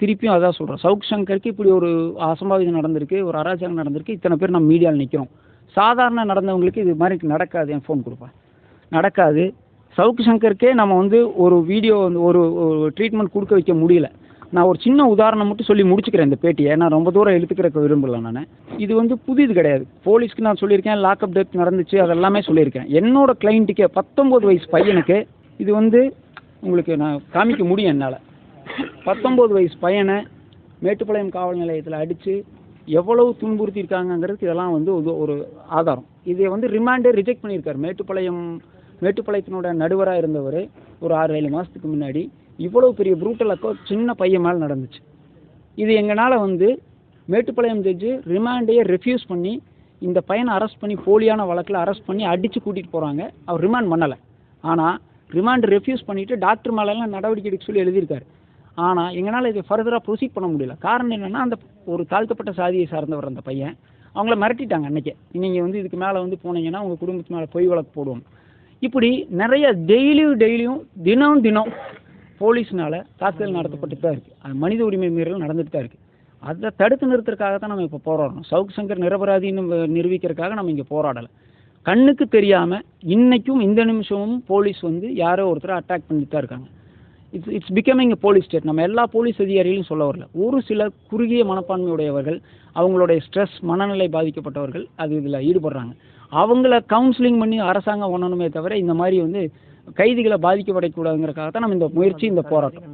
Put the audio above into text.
திருப்பியும் அதான் சொல்கிறேன் சவுக் சங்கருக்கு இப்படி ஒரு அசம்பாவிதம் நடந்திருக்கு ஒரு அராஜகம் நடந்திருக்கு. இத்தனை பேர் நம்ம மீடியாவில் நிற்கிறோம் சாதாரண நடந்தவங்களுக்கு இது மாதிரி நடக்காது. என் ஃபோன் கொடுப்பேன் நடக்காது. சவுக்கு சங்கருக்கே நம்ம வந்து ஒரு வீடியோ வந்து ஒரு ஒரு ட்ரீட்மெண்ட் கொடுக்க வைக்க முடியல. நான் ஒரு சின்ன உதாரணம் மட்டும் சொல்லி முடிச்சுக்கிறேன் இந்த பேட்டியை. நான் ரொம்ப தூரம் இழுத்துக்கிறக்க விரும்பல நான். இது வந்து புதிது கிடையாது. போலீஸ்க்கு நான் சொல்லியிருக்கேன் லாக்அப் டெத் நடந்துச்சு அதெல்லாமே சொல்லியிருக்கேன். என்னோட கிளைண்ட்டுக்கே பத்தொம்போது வயசு பையனுக்கு இது வந்து உங்களுக்கு நான் காமிக்க முடியும் என்னால். பத்தொம்போது வயசு பையனை மேட்டுப்பாளையம் காவல் நிலையத்தில் அடித்து எவ்வளவு துன்புறுத்தியிருக்காங்கங்கிறதுக்கு இதெல்லாம் வந்து ஒரு- ஆதாரம். இதை வந்து ரிமாண்டே ரிஜெக்ட் பண்ணியிருக்காரு. மேட்டுப்பாளையம் மேட்டுப்பாளையத்தினோட நடுவராக இருந்தவர் ஒரு ஆறு ஏழு மாதத்துக்கு முன்னாடி இவ்வளோ பெரிய ப்ரூட்டல் அக்கோ சின்ன பையன் மேலே நடந்துச்சு. இது எங்களால் வந்து மேட்டுப்பாளையம் ஜட்ஜு ரிமாண்டையே ரெஃப்யூஸ் பண்ணி இந்த பையனை அரெஸ்ட் பண்ணி போலியான வழக்கில் அரெஸ்ட் பண்ணி அடித்து கூட்டிகிட்டு போகிறாங்க அவர் ரிமாண்ட் பண்ணலை. ஆனால் ரிமாண்ட் ரெஃப்யூஸ் பண்ணிவிட்டு டாக்டர் மேலெல்லாம் நடவடிக்கை எடுக்க சொல்லி எழுதியிருக்காரு. ஆனால் எங்களால் இதை ஃபர்தராக ப்ரொசீட் பண்ண முடியல. காரணம் என்னென்னா அந்த ஒரு தாழ்த்தப்பட்ட சாதியை சார்ந்தவர் அந்த பையன். அவங்கள மிரட்டிட்டாங்க அன்றைக்கி நீங்கள் வந்து இதுக்கு மேலே வந்து போனீங்கன்னா உங்கள் குடும்பத்து மேலே பொய் வழக்கு போடுவோம் இப்படி நிறைய டெய்லியும் டெய்லியும் தினம் தினம் போலீஸ்னால் தாக்குதல் நடத்தப்பட்டு தான் இருக்குது அது மனித உரிமை மீறல் நடந்துட்டு தான் இருக்குது அதை தடுத்து நிறுத்துறதுக்காக தான் நம்ம இப்போ போராடணும் சவுக் சங்கர் நிரபராதின்னு நிரூபிக்கிறதுக்காக நம்ம இங்கே போராடலை. கண்ணுக்கு தெரியாமல் இன்றைக்கும் இந்த நிமிஷமும் போலீஸ் வந்து யாரோ ஒருத்தரை அட்டாக் பண்ணிட்டு தான் இருக்காங்க. It's it's becoming police state நம்ம எல்லா போலீஸ் அதிகாரிகளையும் சொல்ல வரல. ஒரு சில குறுகிய மனப்பான்மையுடையவர்கள் அவங்களுடைய ஸ்ட்ரெஸ் மனநிலை பாதிக்கப்பட்டவர்கள் அது இதில் ஈடுபடுறாங்க. அவங்கள கவுன்சிலிங் பண்ணி அரசாங்கம் பண்ணணுமே தவிர இந்த மாதிரி வந்து கைதிகளை பாதிக்கப்படக்கூடாதுங்கிறக்காக தான் நம்ம இந்த முயற்சி இந்த போராட்டம்.